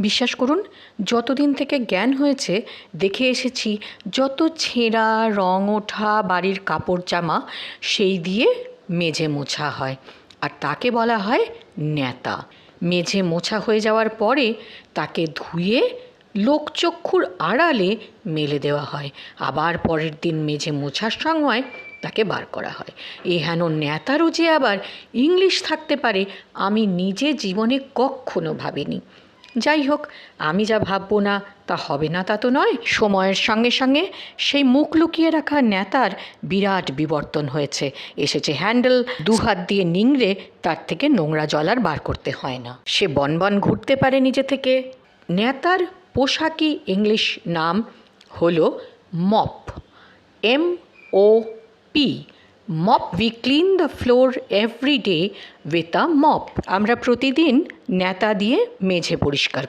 বিশ্বাস করুন, যতদিন থেকে জ্ঞান হয়েছে, দেখে এসেছি যত ছেঁড়া, রং ওঠা, বাড়ির কাপড় জামা সেই দিয়ে মেঝে মোছা হয়। আর তাকে বলা হয় ন্যাতা। মেঝে মোছা হয়ে যাওয়ার পরে তাকে ধুয়ে লোকচক্ষুর আড়ালে মেলে দেওয়া হয়। আবার পরের দিন মেঝে মোছার সময় তাকে বার করা হয়। এ হেন ন্যাতারও যে আবার ইংলিশ থাকতে পারে, আমি নিজে জীবনে কখনো ভাবিনি। যাই হোক, আমি যা ভাববো না, তা হবে না, তা তো নয়। সময়ের সঙ্গে সঙ্গে সেই মুখ লুকিয়ে রাখা নেতার বিরাট বিবর্তন হয়েছে। এসেছে হ্যান্ডেল দু হাত দিয়ে নিংড়ে, তার থেকে নোংরা জল আর বার করতে হয় না। সে বনবন ঘুরতে পারে নিজে থেকে। নেতার পোশাকি ইংলিশ নাম হলো mop, M O P. Mop we clean the floor every day with a mop আমরা প্রতিদিন ন্যাতা দিয়ে মেঝে পরিষ্কার করি।